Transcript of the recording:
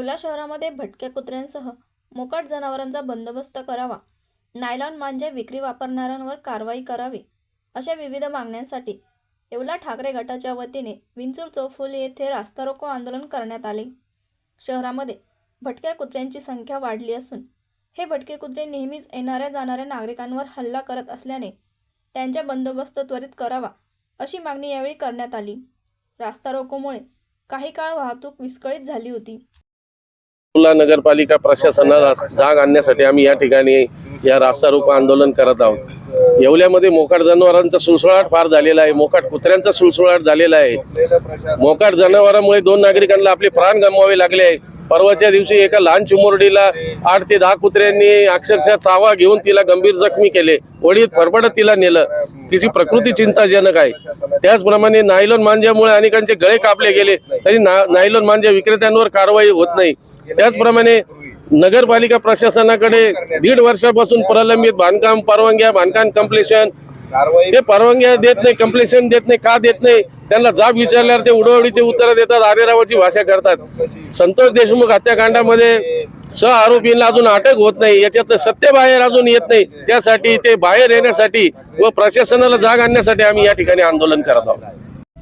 येवला शहरामध्ये भटक्या कुत्र्यांसह मोकाट जनावरांचा बंदोबस्त करावा. नायलॉन मांजे विक्री वापरणाऱ्यांवर कारवाई करावी अशा विविध मागण्यांसाठी येवला ठाकरे गटाच्या वतीने विंचूर चौफुली येथे रास्ता रोको आंदोलन करण्यात आले. शहरामध्ये भटक्या कुत्र्यांची संख्या वाढली असून हे भटके कुत्रे नेहमीच येणाऱ्या जाणाऱ्या नागरिकांवर हल्ला करत असल्याने त्यांचा बंदोबस्त त्वरित करावा अशी मागणी यावेळी करण्यात आली. रास्ता रोकोमुळे काही काळ वाहतूक विस्कळीत झाली होती. अकोला नगरपालिका प्रशासनाला जाग आणण्यासाठी आम्ही या ठिकाणी या रास्ता रोको आंदोलन करत आहोत. येवल्यामध्ये मोकाट जनावरांचा सुळसुळाट फार झालेला आहे मोकाट कुत्र्यांचा सुळसुळाट झालेला आहे. मोकाट जनावरांमुळे दोन नागरिकांना आपले प्राण गमवावे लागले आहे. परवाच्या दिवशी एका लहान चिमुरडीला आठ ते दहा कुत्र्यांनी अक्षरशः चावा घेऊन तिला गंभीर जखमी केले. वडीत फरफडत तिला नेलं. तिची प्रकृती चिंताजनक आहे. त्याचप्रमाणे नायलॉन मांज्यामुळे अनेकांचे गळे कापले गेले. तरी ना नायलॉन मांज्या विक्रेत्यांवर कारवाई होत नाही. त्याचप्रमाणे नगरपालिका प्रशासनाकडे दीड वर्षापासून प्रलंबित बांधकाम परवानग्या बांधकाम कम्प्लिशन ते परवानग्या देत नाही कम्प्लिशन देत नाही का देत नाही त्यांना जाब विचारल्यावर ते उडवडीचे उत्तरं देतात आरेरावाची भाषा करतात. संतोष देशमुख हत्याकांडामध्ये सह आरोपींना अजून अटक होत नाही याच्यातलं सत्य बाहेर अजून येत नाही. त्यासाठी ते बाहेर येण्यासाठी व प्रशासनाला जाग आणण्यासाठी आम्ही या ठिकाणी आंदोलन करत आहोत.